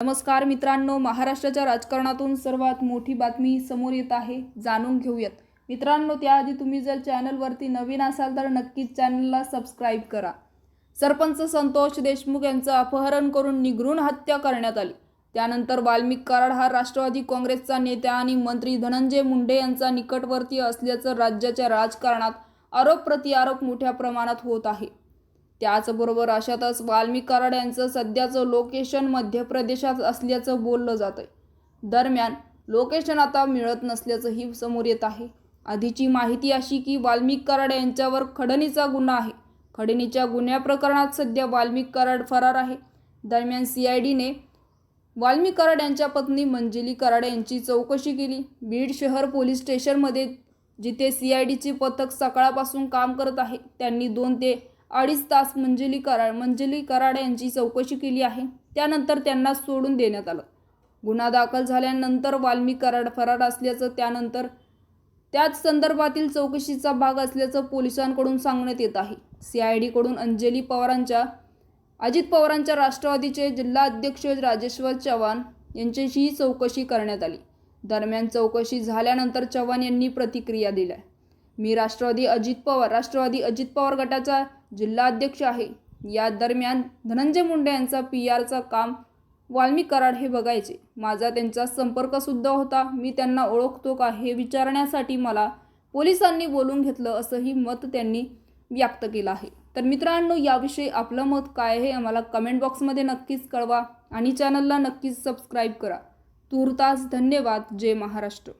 नमस्कार मित्रांनो महाराष्ट्राच्या राजकारणातून सर्वात मोठी बातमी समोर येत आहे जाणून घेऊयात. मित्रांनो त्याआधी तुम्ही जर चॅनलवरती नवीन असाल तर नक्कीच चॅनलला सबस्क्राईब करा. सरपंच संतोष देशमुख यांचं अपहरण करून निगरून हत्या करण्यात आली. त्यानंतर वाल्मिक कराड हा राष्ट्रवादी काँग्रेसचा नेता आणि मंत्री धनंजय मुंडे यांचा निकटवर्ती असल्याचं राज्याच्या राजकारणात आरोप प्रत्यारोप मोठ्या प्रमाणात होत आहे. त्याचबरोबर अशातच वाल्मिक कराड यांचं सध्याचं लोकेशन मध्य प्रदेशात असल्याचं बोललं जात आहे दरम्यान लोकेशन आता मिळत नसल्याचंही समोर येत आहे. आधीची माहिती अशी की वाल्मिक कराड यांच्यावर खडणीचा गुन्हा आहे. खडणीच्या गुन्ह्या प्रकरणात सध्या वाल्मिक कराड फरार आहे. दरम्यान सी आय डीने वाल्मिक कराड यांच्या पत्नी मंजिली कराड यांची चौकशी केली. बीड शहर पोलीस स्टेशनमध्ये जिथे सी आय डीचे पथक सकाळपासून काम करत आहे त्यांनी दोन ते अडीच तास मंजिली कराड मंजिली कराड यांची चौकशी केली आहे. त्यानंतर त्यांना सोडून देण्यात आलं. गुन्हा दाखल झाल्यानंतर वाल्मिक कराड फरार असल्याचं त्यानंतर त्याच संदर्भातील चौकशीचा भाग असल्याचं पोलिसांकडून सांगण्यात येत आहे. सी आय डीकडून अंजली पवारांच्या अजित पवारांच्या राष्ट्रवादीचे जिल्हा अध्यक्ष राजेश्वर चव्हाण यांच्याशीही चौकशी करण्यात आली. दरम्यान चौकशी झाल्यानंतर चव्हाण यांनी प्रतिक्रिया दिल्या. मी राष्ट्रवादी अजित पवार राष्ट्रवादी अजित पवार गटाचा जिल्हा अध्यक्ष आहे. या दरम्यान धनंजय मुंडे यांचा पी आरचा काम वाल्मिक कराड हे बघायचे. माझा त्यांचा संपर्कसुद्धा होता. मी त्यांना ओळखतो का हे विचारण्यासाठी मला पोलिसांनी बोलून घेतलं असंही मत त्यांनी व्यक्त केलं आहे. तर मित्रांनो याविषयी आपलं मत काय आहे आम्हाला कमेंट बॉक्समध्ये नक्कीच कळवा आणि चॅनलला नक्कीच सबस्क्राईब करा. तूर्तास धन्यवाद. जय महाराष्ट्र.